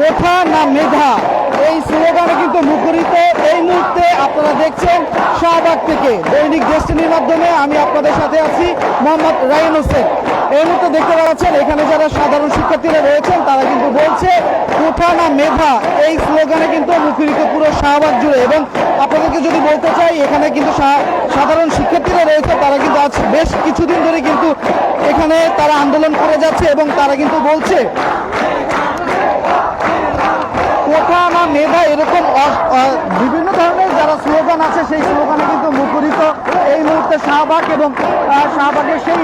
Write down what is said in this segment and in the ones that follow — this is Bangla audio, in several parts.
কোঠা না মেধা? এই স্লোগানে কিন্তু মুখরিত এই মুহূর্তে আপনারা দেখছেন শাহবাগ থেকে। দৈনিক ডেস্টিনির মাধ্যমে আমি আপনাদের সাথে আছি, মোহাম্মদ রায়ন হোসেন। এই মুহূর্তে দেখতে পাচ্ছেন এখানে যারা সাধারণ শিক্ষার্থীরা রয়েছেন, তারা কিন্তু বলছে কোঠা না মেধা। এই স্লোগানে কিন্তু মুখরিত পুরো শাহবাগ জুড়ে। এবং আপনাদেরকে যদি বলতে চাই, এখানে কিন্তু সাধারণ শিক্ষার্থীরা রয়েছে, তারা কিন্তু আজ বেশ কিছুদিন ধরে কিন্তু এখানে তারা আন্দোলন করে যাচ্ছে এবং তারা কিন্তু বলছে কোঠা না মেধা এরকম অ- অ- বিভিন্ন ধরনের যারা স্লোগান আছে সেই স্লোগানে কিন্তু মুখরিত এই মুহূর্তে শাহবাগ এবং শাহবাগের সেই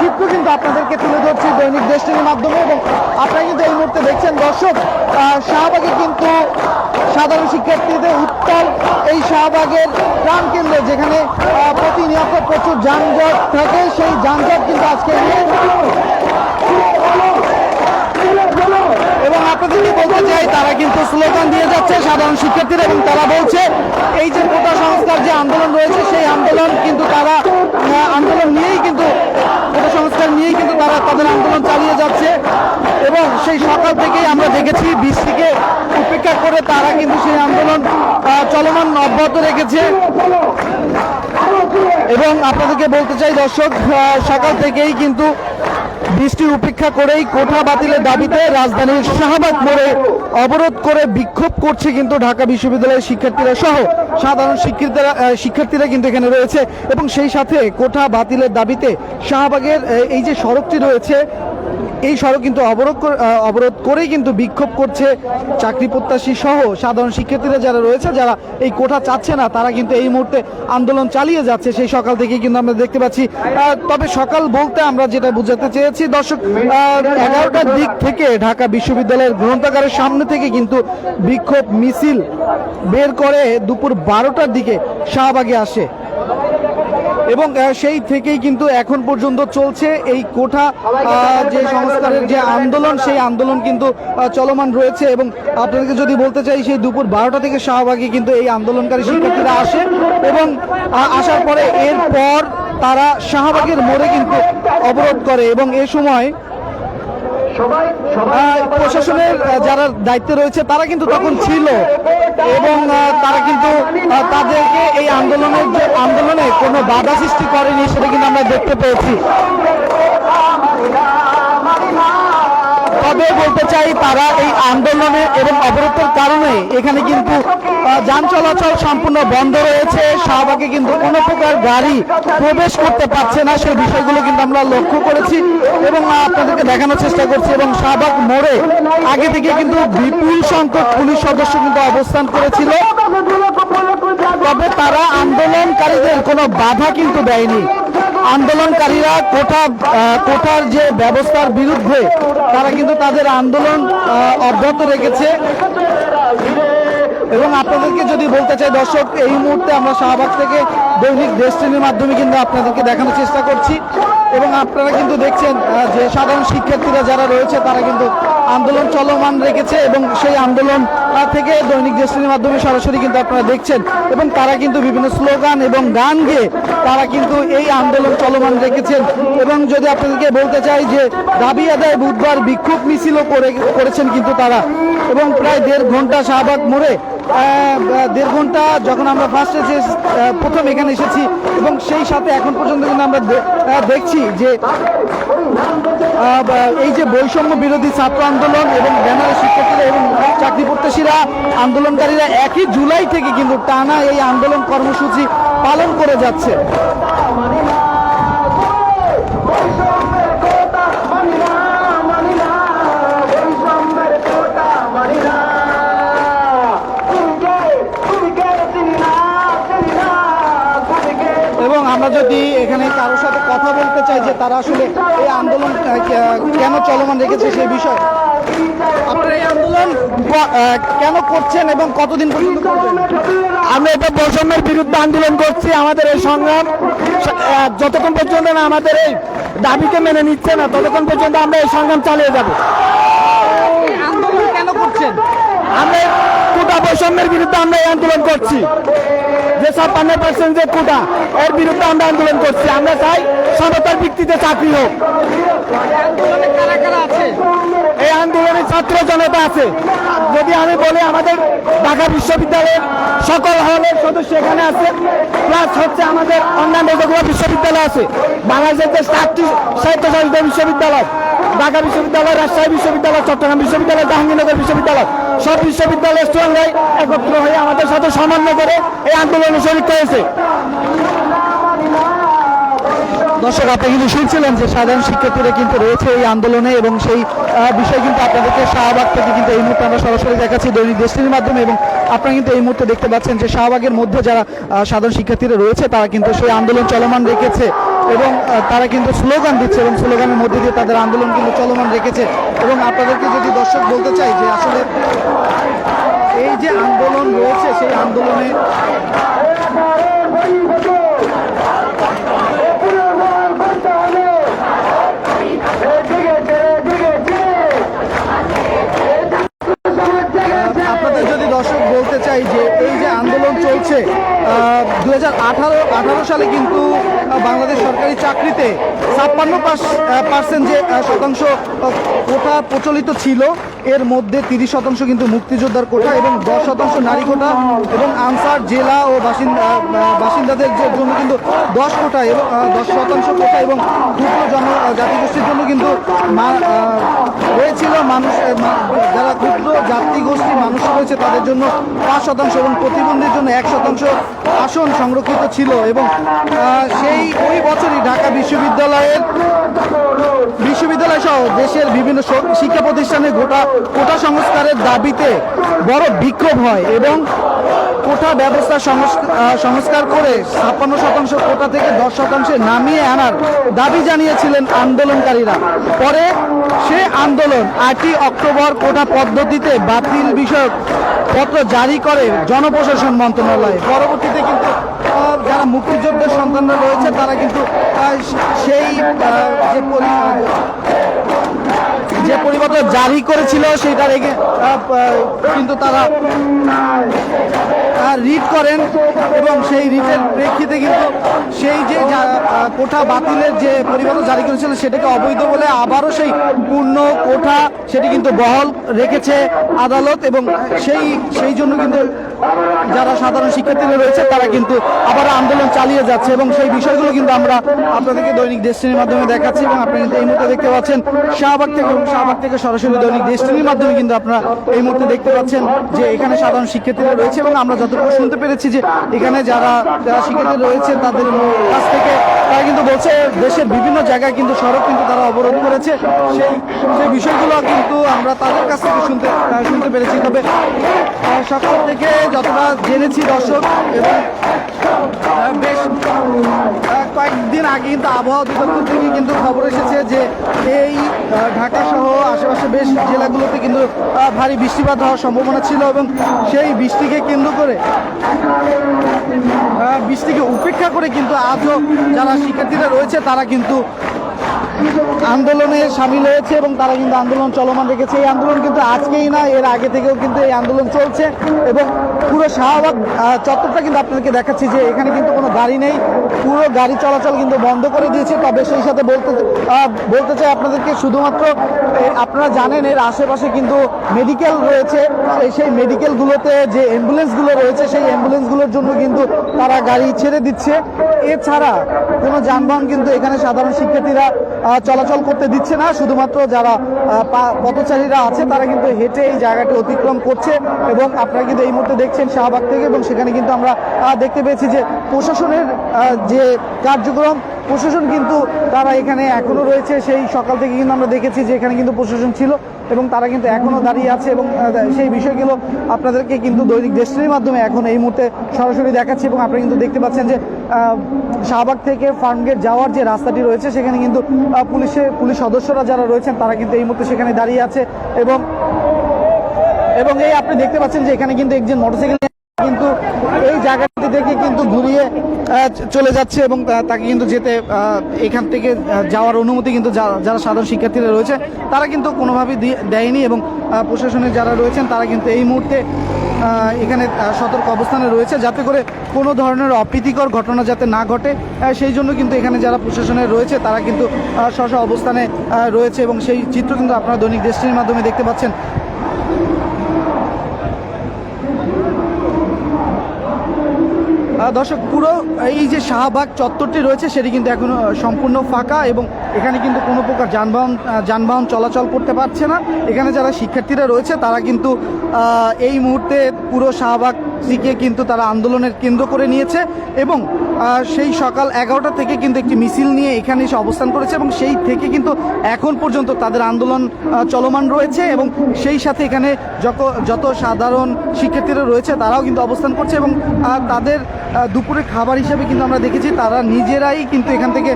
চিত্র কিন্তু আপনাদেরকে তুলে ধরছি দৈনিক দেশটির মাধ্যমে এবং আপনারা কিন্তু এই মুহূর্তে দেখছেন, দর্শক শাহবাগে কিন্তু সাধারণ শিক্ষার্থীদের উত্তাল এই শাহবাগের প্রাণ কেন্দ্রে যেখানে প্রতিনিয়ত প্রচুর যানজট থাকে। সেই যানজট কিন্তু আজকে নেই। এবং আপনাদেরকে বলতে চাই তারা কিন্তু স্লোগান দিয়ে যাচ্ছে সাধারণ শিক্ষার্থীরা এবং তারা বলছে, এই যে কোটা সংস্কার যে আন্দোলন রয়েছে, সেই আন্দোলন কিন্তু তারা আন্দোলন নিয়েই কিন্তু, কোটা সংস্কার নিয়েই কিন্তু তারা তাদের আন্দোলন চালিয়ে যাচ্ছে। এবং সেই সকাল থেকেই আমরা দেখেছি, বৃষ্টিকে উপেক্ষা করে তারা কিন্তু সেই আন্দোলন চলমান অব্যাহত রেখেছে। এবং আপনাদেরকে বলতে চাই, দর্শক সকাল থেকেই কিন্তু বৃষ্টি উপেক্ষা করেই কোঠা বাতিলের দাবিতে রাজধানীর শাহবাগ মোড়ে অবরোধ করে বিক্ষোভ করছে কিন্তু ঢাকা বিশ্ববিদ্যালয়ের শিক্ষার্থীরা সহ সাধারণ শিক্ষার্থীরা শিক্ষার্থীরা কিন্তু এখানে রয়েছে। এবং সেই সাথে কোঠা বাতিলের দাবিতে শাহবাগের এই যে সড়কটি রয়েছে এই সড়ক কিন্তু অবরোধ অবরোধ করেই কিন্তু বিক্ষোভ করছে চাকরি প্রত্যাশী সহ সাধারণ শিক্ষার্থীরা যারা রয়েছে, যারা এই কোঠা চাচ্ছে না, তারা কিন্তু এই মুহূর্তে আন্দোলন চালিয়ে যাচ্ছে। সেই সকাল থেকে কিন্তু আমরা দেখতে পাচ্ছি তবে সকাল বলতে আমরা যেটা বুঝাতে চেয়েছি, দর্শক এগারোটার দিক থেকে ঢাকা বিশ্ববিদ্যালয়ের গ্রন্থাগারের সামনে থেকে কিন্তু বিক্ষোভ মিছিল বের করে দুপুর বারোটার দিকে শাহবাগে আসে। এবং সেই থেকেই কিন্তু এখন পর্যন্ত চলছে এই কোঠা যে সংস্কারের যে আন্দোলন, সেই আন্দোলন কিন্তু চলমান রয়েছে এবং আপনাদেরকে যদি বলতে চাই, সেই দুপুর বারোটা থেকে শাহবাগে কিন্তু এই আন্দোলনকারী শিক্ষার্থীরা আসে এবং আসার পরে এরপর তারা শাহবাগের মোড়ে কিন্তু অবরোধ করে এবং এ সময় প্রশাসনের যারা দায়িত্বে রয়েছে, তারা কিন্তু তখন ছিল। এবং তারা কিন্তু তাদেরকে এই আন্দোলনের যে আন্দোলনে কোনো বাধা সৃষ্টি করেনি, সেটা কিন্তু আমরা দেখতে পেয়েছি। তবে বলতে চাই, তারা এই আন্দোলনে এবং অবরোধের কারণে এখানে কিন্তু যান চলাচল সম্পূর্ণ বন্ধ রয়েছে। শাহবাগে কিন্তু কোনো প্রকার গাড়ি প্রবেশ করতে পারছে না, সেই বিষয়গুলো কিন্তু আমরা লক্ষ্য করেছি এবং আপনাদেরকে দেখানোর চেষ্টা করছি এবং শাহবাগ মোড়ে আগে থেকে কিন্তু বিপুল সংখ্যক পুলিশ সদস্য কিন্তু অবস্থান করেছিল। তবে তারা আন্দোলনকারীদের কোনো বাধা কিন্তু দেয়নি। আন্দোলনকারীরা আহ, কোঠার যে ব্যবস্থার বিরুদ্ধে তারা কিন্তু তাদের আন্দোলন অব্যাহত রেখেছে। এবং আপনাদেরকে যদি বলতে চাই দর্শক এই মুহূর্তে আমরা শাহবাগ থেকে দৈনিক ডেস্টিনির মাধ্যমে কিন্তু আপনাদেরকে দেখানোর চেষ্টা করছি। এবং আপনারা কিন্তু দেখছেন যে সাধারণ শিক্ষার্থীরা যারা রয়েছে তারা কিন্তু আন্দোলন চলমান রেখেছে এবং সেই আন্দোলন থেকে দৈনিক দেশের মাধ্যমে সরাসরি কিন্তু আপনারা দেখছেন এবং তারা কিন্তু বিভিন্ন স্লোগান এবং গান গেয়ে তারা কিন্তু এই আন্দোলন চলমান রেখেছেন। এবং যদি আপনাদেরকে বলতে চাই যে দাবি আদায় বুধবার বিক্ষোভ মিছিলও করে করেছেন কিন্তু তারা। এবং প্রায় দেড় ঘণ্টা শাহবাগ মোড়ে দেড় ঘণ্টা যখন আমরা ফার্স্ট আহ, প্রথম এখানে এসেছি এবং সেই সাথে এখন পর্যন্ত কিন্তু আমরা দেখছি যে এই যে বৈষম্য বিরোধী ছাত্র আন্দোলন এবং ব্যানারের শিক্ষার্থীরা এবং চাকরি প্রত্যাশীরা আন্দোলনকারীরা একই জুলাই থেকে কিন্তু টানা এই আন্দোলন কর্মসূচি পালন করে যাচ্ছে। আমরা যদি এখানে কারোর সাথে কথা বলতে চাই যে তারা আসলে এই আন্দোলন কেন চলমান রেখেছে সেই বিষয়ে। আপনারা এই আন্দোলন কেন করছেন এবং কতদিন পর্যন্ত আমরা এটা বৈষম্যের বিরুদ্ধে আন্দোলন করছি আমাদের এই সংগ্রাম যতক্ষণ পর্যন্ত না আমাদের এই দাবিকে মেনে নিচ্ছে না ততক্ষণ পর্যন্ত আমরা এই সংগ্রাম চালিয়ে যাব। আন্দোলন কেন করছেন? আমরা কোটা বৈষম্যের বিরুদ্ধে আমরা এই আন্দোলন করছি। যে ছাপ্পান্ন পার্সেন্ট যে কোটা। এর বিরুদ্ধে আমরা আন্দোলন করছি। আমরা চাই সমতার ভিত্তিতে চাকরি হোক। এই আন্দোলনে ছাত্র জনতা আছে। যদি আমি বলি, আমাদের ঢাকা বিশ্ববিদ্যালয়ের সকল হলের সদস্য এখানে আছে। প্লাস হচ্ছে আমাদের অন্যান্য যেগুলো বিশ্ববিদ্যালয় আছে। বাংলাদেশের যে সাতটি স্বায়ত্তশাসিত বিশ্ববিদ্যালয়, ঢাকা বিশ্ববিদ্যালয়, রাজশাহী বিশ্ববিদ্যালয়, চট্টগ্রাম বিশ্ববিদ্যালয়, জাহাঙ্গীরনগর বিশ্ববিদ্যালয় সব বিশ্ববিদ্যালয়ের স্টুডেন্টরাই একত্র হয়ে আমাদের সাথে সমন্বয় করে এই আন্দোলনে শরিক হয়েছে। দর্শক, আপনি কিন্তু শুনছিলেন যে সাধারণ শিক্ষার্থীরা কিন্তু রয়েছে এই আন্দোলনে এবং সেই বিষয় কিন্তু আপনাদেরকে শাহবাগ থেকে কিন্তু এই মুহূর্তে আমরা সরাসরি দেখাচ্ছি দৈনিক দেশটির মাধ্যমে এবং আপনারা কিন্তু এই মুহূর্তে দেখতে পাচ্ছেন যে শাহবাগের মধ্যে যারা সাধারণ শিক্ষার্থীরা রয়েছে, তারা কিন্তু সেই আন্দোলন চলমান রেখেছে। এবং তারা কিন্তু স্লোগান দিচ্ছে এবং স্লোগানের মধ্যে দিয়ে তাদের আন্দোলন কিন্তু চলমান রেখেছে। এবং আপনাদেরকে যদি দর্শক বলতে চাই যে আসলে এই যে আন্দোলন রয়েছে, সেই আন্দোলনে আপনাদের যদি দর্শক বলতে চাই যে এই যে আন্দোলন চলছে দু হাজার সালে কিন্তু বাংলাদেশ সরকারি চাকরিতে ছাপ্পান্ন পার্সেন্ট যে শতাংশ কোটা প্রচলিত ছিল, এর মধ্যে তিরিশ শতাংশ কিন্তু মুক্তিযোদ্ধার কোটা এবং দশ শতাংশ নারী কোটা এবং আনসার, জেলা ও বাসিন্দা বাসিন্দাদের জন্য কিন্তু দশ কোটা এবং দশ শতাংশ কোটা এবং ক্ষুদ্র জন জাতিগোষ্ঠীর জন্য কিন্তু হয়েছিল মানুষ যারা ক্ষুদ্র জাতিগোষ্ঠী মানুষ রয়েছে তাদের জন্য পাঁচ শতাংশ এবং প্রতিবন্ধীর জন্য এক শতাংশ আসন সংরক্ষিত ছিল এবং সেই ওই বছরই ঢাকা বিশ্ববিদ্যালয়ের বিশ্ববিদ্যালয় সহ দেশের বিভিন্ন শিক্ষা প্রতিষ্ঠানে গোটা কোটা সংস্কারের দাবিতে বড় বিক্ষোভ হয় এবং কোটা ব্যবস্থা সংস্কার করে ছাপ্পান্ন শতাংশ কোটা থেকে দশ শতাংশে নামিয়ে আনার দাবি জানিয়েছিলেন আন্দোলনকারীরা। পরে সে আন্দোলন আটই অক্টোবর কোটা পদ্ধতিতে বাতিল বিষয়ক পত্র জারি করে জনপ্রশাসন মন্ত্রণালয়। পরবর্তীতে কিন্তু যারা মুক্তিযোদ্ধার সন্তানরা রয়েছে, তারা কিন্তু সেই যে পরিপত্র জারি করেছিল সেটা রেখে কিন্তু তারা রিট করেন এবং সেই রিটের প্রেক্ষিতে কিন্তু সেই যে কোঠা বাতিলের যে পরিপত্র জারি করেছিল সেটাকে অবৈধ বলে আবারও সেই পূর্ণ কোঠা সেটি কিন্তু বহল রেখেছে আদালত এবং সেই সেই জন্য কিন্তু যারা সাধারণ শিক্ষার্থীরা রয়েছে, তারা কিন্তু আবার আন্দোলন চালিয়ে যাচ্ছে এবং সেই বিষয়গুলো কিন্তু আমরা আপনাদেরকে দৈনিক দেশটির মাধ্যমে দেখাচ্ছি এবং আপনারা কিন্তু এই মুহূর্তে দেখতে পাচ্ছেন শাহবাগ থেকে এবং শাহবাগ থেকে সরাসরি দৈনিক দেশটির মাধ্যমে কিন্তু আপনারা এই মুহূর্তে দেখতে পাচ্ছেন যে এখানে সাধারণ শিক্ষার্থীরা রয়েছে এবং আমরা যতটুকু শুনতে পেরেছি যে এখানে যারা যারা শিক্ষার্থী রয়েছে, তাদের কাছ থেকে তারা কিন্তু বলছে দেশের বিভিন্ন জায়গায় কিন্তু সড়ক কিন্তু তারা অবরোধ করেছে। সেই সেই বিষয়গুলো কিন্তু আমরা তাদের কাছ থেকে শুনতে শুনতে পেরেছি। তবে সকাল থেকে যতটা জেনেছি দর্শক বেশ কয়েকদিন আগে কিন্তু আবহাওয়া অধিদপ্তর থেকে কিন্তু খবর এসেছে যে এই ঢাকা সহ আশেপাশে বেশ জেলাগুলোতে কিন্তু ভারী বৃষ্টিপাত হওয়ার সম্ভাবনা ছিল এবং সেই বৃষ্টিকে কেন্দ্র করে বৃষ্টিকে উপেক্ষা করে কিন্তু আজও যারা শিক্ষার্থীরা রয়েছে তারা কিন্তু আন্দোলনে সামিল হয়েছে এবং তারা কিন্তু আন্দোলন চলমান রেখেছে। এই আন্দোলন কিন্তু আজকেই না, এর আগে থেকেও কিন্তু এই আন্দোলন চলছে এবং পুরো শাহবাগ চত্বরটা কিন্তু আপনাদেরকে দেখাচ্ছি যে এখানে কিন্তু কোনো গাড়ি নেই। পুরো গাড়ি চলাচল কিন্তু বন্ধ করে দিয়েছে। তবে সেই সাথে বলতে বলতে চাই আপনাদেরকে শুধুমাত্র আপনারা জানেন এর আশেপাশে কিন্তু মেডিকেল রয়েছে। সেই মেডিকেলগুলোতে যে অ্যাম্বুলেন্সগুলো রয়েছে, সেই অ্যাম্বুলেন্সগুলোর জন্য কিন্তু তারা গাড়ি ছেড়ে দিচ্ছে। এছাড়া কোনো যানবাহন কিন্তু এখানে সাধারণ শিক্ষার্থীরা চলাচল করতে দিচ্ছে না। শুধুমাত্র যারা পথচারীরা আছে, তারা কিন্তু হেঁটে এই জায়গাটি অতিক্রম করছে এবং আপনারা কিন্তু এই মুহূর্তে দেখছেন শাহবাগ থেকে এবং সেখানে কিন্তু আমরা দেখতে পেয়েছি যে প্রশাসনের যে কার্যক্রম, প্রশাসন কিন্তু তারা এখানে এখনও রয়েছে। সেই সকাল থেকে কিন্তু আমরা দেখেছি যে এখানে কিন্তু প্রশাসন ছিল। এবং তারা কিন্তু এখনও দাঁড়িয়ে আছে এবং সেই বিষয়গুলো আপনাদেরকে কিন্তু দৈনিক দেশটির মাধ্যমে এখন এই মুহূর্তে সরাসরি দেখাচ্ছে এবং আপনারা কিন্তু দেখতে পাচ্ছেন যে শাহবাগ থেকে ফার্মগেট যাওয়ার যে রাস্তাটি রয়েছে সেখানে কিন্তু আহ, পুলিশের পুলিশ সদস্যরা যারা রয়েছেন তারা কিন্তু এই মুহূর্তে সেখানে দাঁড়িয়ে আছে এবং এবং এই আপনি দেখতে পাচ্ছেন যে এখানে কিন্তু একজন মোটরসাইকেল থেকে কিন্তু ঘুরিয়ে চলে যাচ্ছে এবং তাকে কিন্তু যেতে এখান থেকে যাওয়ার অনুমতি কিন্তু যারা সাধারণ শিক্ষার্থীরা রয়েছে, তারা কিন্তু কোনোভাবেই দিয়ে- দেয়নি এবং প্রশাসনের যারা রয়েছেন, তারা কিন্তু এই মুহূর্তে এখানে সতর্ক অবস্থানে রয়েছে, যাতে করে কোনো ধরনের অপ্রীতিকর ঘটনা যাতে না ঘটে সেই জন্য কিন্তু এখানে যারা প্রশাসনে রয়েছে, তারা কিন্তু স্ব অবস্থানে রয়েছে এবং সেই চিত্র কিন্তু আপনারা দৈনিক দৃষ্টির মাধ্যমে দেখতে পাচ্ছেন। দর্শক, পুরো এই যে শাহবাগ চত্বরটি রয়েছে, সেটি কিন্তু এখন সম্পূর্ণ ফাঁকা এবং এখানে কিন্তু কোনো প্রকার যানবাহন যানবাহন চলাচল করতে পারছে না। এখানে যারা শিক্ষার্থীরা রয়েছে, তারা কিন্তু এই মুহূর্তে পুরো শাহবাগটিকে কিন্তু তারা আন্দোলনের কেন্দ্র করে নিয়েছে এবং সেই সকাল এগারোটা থেকে কিন্তু একটি মিছিল নিয়ে এখানে এসে অবস্থান করেছে এবং সেই থেকে কিন্তু এখন পর্যন্ত তাদের আন্দোলন চলমান রয়েছে এবং সেই সাথে এখানে যত যত সাধারণ শিক্ষার্থীরা রয়েছে তারাও কিন্তু অবস্থান করছে এবং তাদের দুপুরে খাবার হিসাবে কিন্তু আমরা দেখেছি তারা নিজেরাই কিন্তু এখান থেকে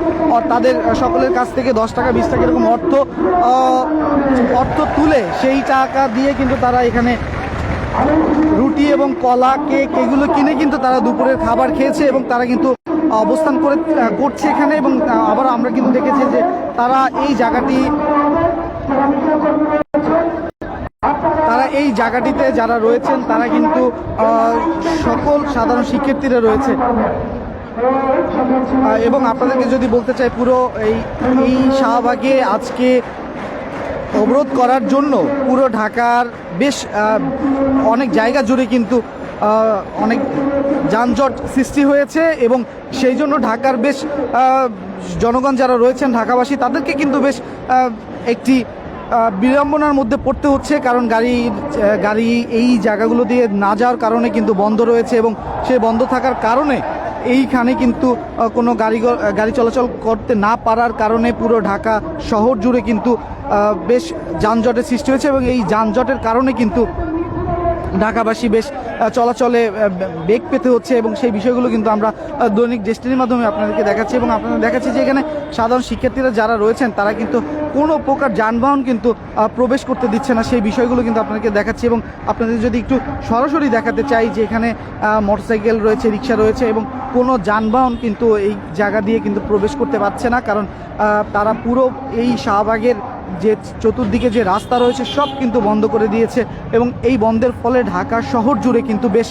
তাদের সকলের কাছ থেকে দশ টাকা, বিশ টাকা এরকম অর্থ অর্থ তুলে সেই টাকা দিয়ে কিন্তু তারা এখানে রুটি এবং কলা, কেক, এগুলো কিনে কিন্তু তারা দুপুরের খাবার খেয়েছে এবং তারা কিন্তু অবস্থান করে করছে এখানে এবং আবার আমরা কিন্তু দেখেছি যে তারা এই জায়গাটি, তারা এই জায়গাটিতে যারা রয়েছেন তারা কিন্তু সকল সাধারণ শিক্ষার্থীরা রয়েছে। এবং আপনাদেরকে যদি বলতে চাই, পুরো এই এই শাহবাগে আজকে অবরোধ করার জন্য পুরো ঢাকার বেশ অনেক জায়গা জুড়ে কিন্তু অনেক যানজট সৃষ্টি হয়েছে এবং সেই জন্য ঢাকার বেশ জনগণ যারা রয়েছেন ঢাকাবাসী, তাদেরকে কিন্তু বেশ একটি বিড়ম্বনার মধ্যে পড়তে হচ্ছে কারণ গাড়ি গাড়ি এই জায়গাগুলো দিয়ে না যাওয়ার কারণে কিন্তু বন্ধ রয়েছে এবং সে বন্ধ থাকার কারণে এইখানে কিন্তু কোনো গাড়ি গাড়ি চলাচল করতে না পারার কারণে পুরো ঢাকা শহর জুড়ে কিন্তু বেশ যানজটের সৃষ্টি হয়েছে এবং এই যানজটের কারণে কিন্তু ঢাকাবাসী বেশ চলাচলে বেগ পেতে হচ্ছে এবং সেই বিষয়গুলো কিন্তু আমরা দৈনিক ডেস্টিনির মাধ্যমে আপনাদেরকে দেখাচ্ছি এবং আপনারা দেখাচ্ছি যে এখানে সাধারণ শিক্ষার্থীরা যারা রয়েছেন, তারা কিন্তু কোনো প্রকার যানবাহন কিন্তু প্রবেশ করতে দিচ্ছে না। সেই বিষয়গুলো কিন্তু আপনাদেরকে দেখাচ্ছি এবং আপনাদের যদি একটু সরাসরি দেখাতে চাই যে এখানে মোটরসাইকেল রয়েছে, রিক্সা রয়েছে এবং কোনো যানবাহন কিন্তু এই জায়গা দিয়ে কিন্তু প্রবেশ করতে পারছে না। কারণ তারা পুরো এই শাহবাগের যে চতুর্দিকে যে রাস্তা রয়েছে সব কিন্তু বন্ধ করে দিয়েছে এবং এই বন্ধের ফলে ঢাকা শহর জুড়ে কিন্তু বেশ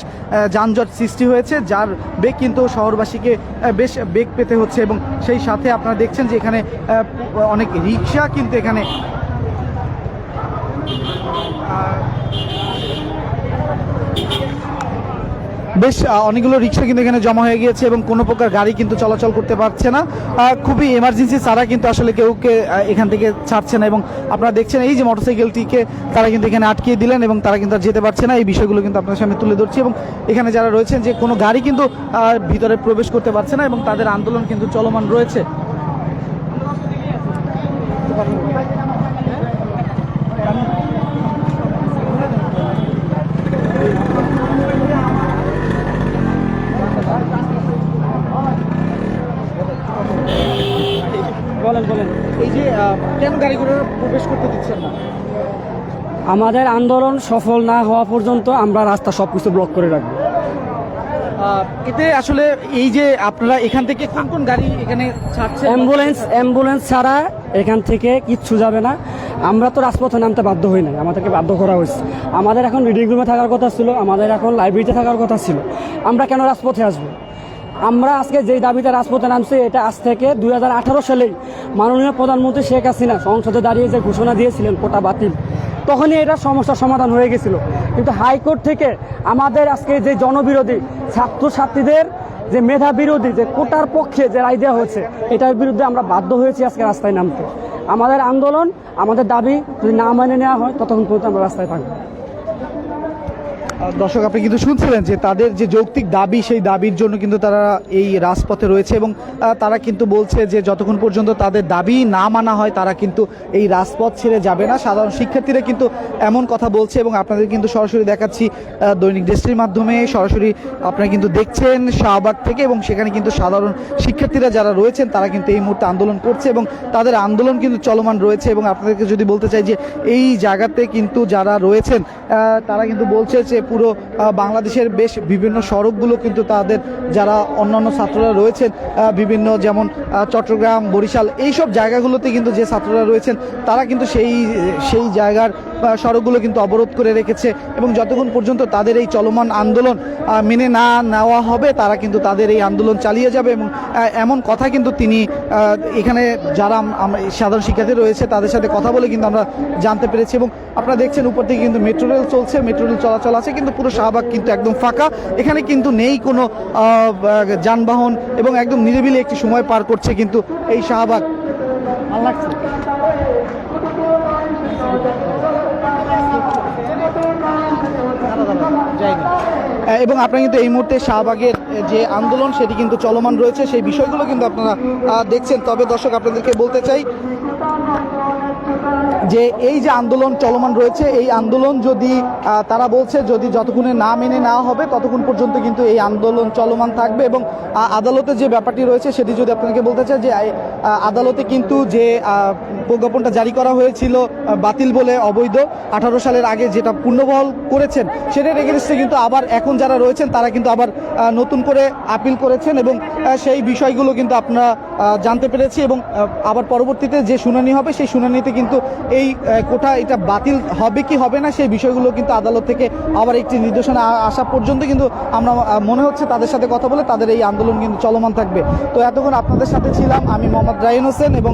যানজট সৃষ্টি হয়েছে, যার বেগ কিন্তু শহরবাসীকে বেশ বেগ পেতে হচ্ছে এবং সেই সাথে আপনারা দেখছেন যে এখানে অনেক রিক্সা কিন্তু এখানে বেশ অনেকগুলো রিক্সা কিন্তু এখানে জমা হয়ে গিয়েছে এবং কোনো প্রকার গাড়ি কিন্তু চলাচল করতে পারছে না। খুবই এমার্জেন্সি ছাড়া কিন্তু আসলে কেউকে এখান থেকে ছাড়ছে না এবং আপনারা দেখছেন এই যে মোটরসাইকেলটিকে তারা কিন্তু এখানে আটকিয়ে দিলেন এবং তারা কিন্তু আর যেতে পারছে না। এই বিষয়গুলো কিন্তু আপনার সামনে তুলে ধরছি এবং এখানে যারা রয়েছেন যে কোনো গাড়ি কিন্তু ভিতরে প্রবেশ করতে পারছে না এবং তাদের আন্দোলন কিন্তু চলমান রয়েছে। যে কেন প্রবেশ করতে দিচ্ছেন না। আমাদের আন্দোলন সফল না হওয়া পর্যন্ত আমরা রাস্তা সব কিছু ব্লক করে রাখব। এতে আসলে এই যে আপনারা এখান থেকে কোন কোন গাড়ি এখানে ছাড়ছে অ্যাম্বুলেন্স অ্যাম্বুলেন্স ছাড়া এখান থেকে কিচ্ছু যাবে না। আমরা তো রাজপথে নামতে বাধ্য হই নাই আমাদেরকে বাধ্য করা হয়েছে। আমাদের এখন রিডিং রুমে থাকার কথা ছিল আমাদের এখন লাইব্রেরিতে থাকার কথা ছিল। আমরা কেন রাজপথে আসব? আমরা আজকে যেই দাবিতে রাজপথে নামছি, এটা আজ থেকে দুই সালেই মাননীয় প্রধানমন্ত্রী শেখ হাসিনা সংসদে দাঁড়িয়ে যে ঘোষণা দিয়েছিলেন, কোটা বাতিল, তখনই এটা সমস্যার সমাধান হয়ে গেছিল। কিন্তু হাইকোর্ট থেকে আমাদের আজকে যে জনবিরোধী ছাত্রছাত্রীদের যে মেধা বিরোধী, যে কোটার পক্ষে যে রায় দেওয়া হয়েছে, এটার বিরুদ্ধে আমরা বাধ্য হয়েছি আজকে রাস্তায় নামতে। আমাদের আন্দোলন, আমাদের দাবি যদি না মেনে নেওয়া হয়, ততক্ষণ পর্যন্ত আমরা রাস্তায় থাকব। দর্শক, আপনি কিন্তু শুনছিলেন যে তাদের যে যৌক্তিক দাবি, সেই দাবির জন্য কিন্তু তারা এই রাজপথে রয়েছে এবং তারা কিন্তু বলছে যে যতক্ষণ পর্যন্ত তাদের দাবি না মানা হয়, তারা কিন্তু এই রাজপথ ছেড়ে যাবে না। সাধারণ শিক্ষার্থীরা কিন্তু এমন কথা বলছে এবং আপনাদের কিন্তু সরাসরি দেখাচ্ছি দৈনিক দেশটির মাধ্যমে। সরাসরি আপনারা কিন্তু দেখছেন শাহবাগ থেকে এবং সেখানে কিন্তু সাধারণ শিক্ষার্থীরা যারা রয়েছেন, তারা কিন্তু এই মুহূর্তে আন্দোলন করছে এবং তাদের আন্দোলন কিন্তু চলমান রয়েছে এবং আপনাদেরকে যদি বলতে চাই যে এই জায়গাতে কিন্তু যারা রয়েছেন তারা কিন্তু বলছে যে পুরো বাংলাদেশের বেশ বিভিন্ন সড়কগুলো কিন্তু তাদের যারা অন্যান্য ছাত্ররা রয়েছেন বিভিন্ন যেমন চট্টগ্রাম, বরিশাল, এইসব জায়গাগুলোতে কিন্তু যে ছাত্ররা রয়েছেন, তারা কিন্তু সেই সেই জায়গার সড়কগুলো কিন্তু অবরোধ করে রেখেছে এবং যতক্ষণ পর্যন্ত তাদের এই চলমান আন্দোলন মেনে না নেওয়া হবে, তারা কিন্তু তাদের এই আন্দোলন চালিয়ে যাবে এবং এমন কথা কিন্তু তিনি এখানে যারা সাধারণ শিক্ষার্থী রয়েছে তাদের সাথে কথা বলে কিন্তু আমরা জানতে পেরেছি এবং আপনারা দেখছেন উপর থেকে কিন্তু মেট্রো রেল চলছে, মেট্রো রেল চলাচল আছে কিন্তু পুরো শাহবাগ কিন্তু একদম ফাঁকা। এখানে কিন্তু নেই কোনো যানবাহন এবং একদম নিরিবিলি একটি সময় পার করছে কিন্তু এই শাহবাগ। এবং আপনারা কিন্তু এই মুহূর্তে শাহবাগের যে আন্দোলন, সেটি কিন্তু চলমান রয়েছে। সেই বিষয়গুলো কিন্তু আপনারা দেখছেন। তবে দর্শক, আপনাদেরকে বলতে চাই যে এই যে আন্দোলন চলমান রয়েছে, এই আন্দোলন যদি তারা বলছে যদি যতক্ষণে না মেনে নেওয়া হবে, ততক্ষণ পর্যন্ত কিন্তু এই আন্দোলন চলমান থাকবে এবং আদালতে যে ব্যাপারটি রয়েছে সেটি যদি আপনাকে বলতে চাই যে আদালতে কিন্তু যে প্রজ্ঞাপনটা জারি করা হয়েছিল বাতিল বলে অবৈধ, আঠারো সালের আগে যেটা পূর্ণবহল করেছেন, সেটার এগেনস্টে কিন্তু আবার এখন যারা রয়েছেন, তারা কিন্তু আবার নতুন করে আপিল করেছেন এবং সেই বিষয়গুলো কিন্তু আপনারা জানতে পেরেছি এবং আবার পরবর্তীতে যে শুনানি হবে, সেই শুনানিতে কিন্তু এই কোটা এটা বাতিল হবে কি হবে না, সেই বিষয়গুলো কিন্তু আদালত থেকে আবার একটি নির্দেশনা আসা পর্যন্ত কিন্তু আমরা মনে হচ্ছে তাদের সাথে কথা বলে তাদের এই আন্দোলন কিন্তু চলমান থাকবে। তো এতক্ষণ আপনাদের সাথে ছিলাম, আমি মোহাম্মদ রায়ন হোসেন এবং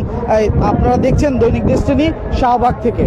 আপনারা দেখছেন দৈনিক ডেস্টিনি শাহবাগ থেকে।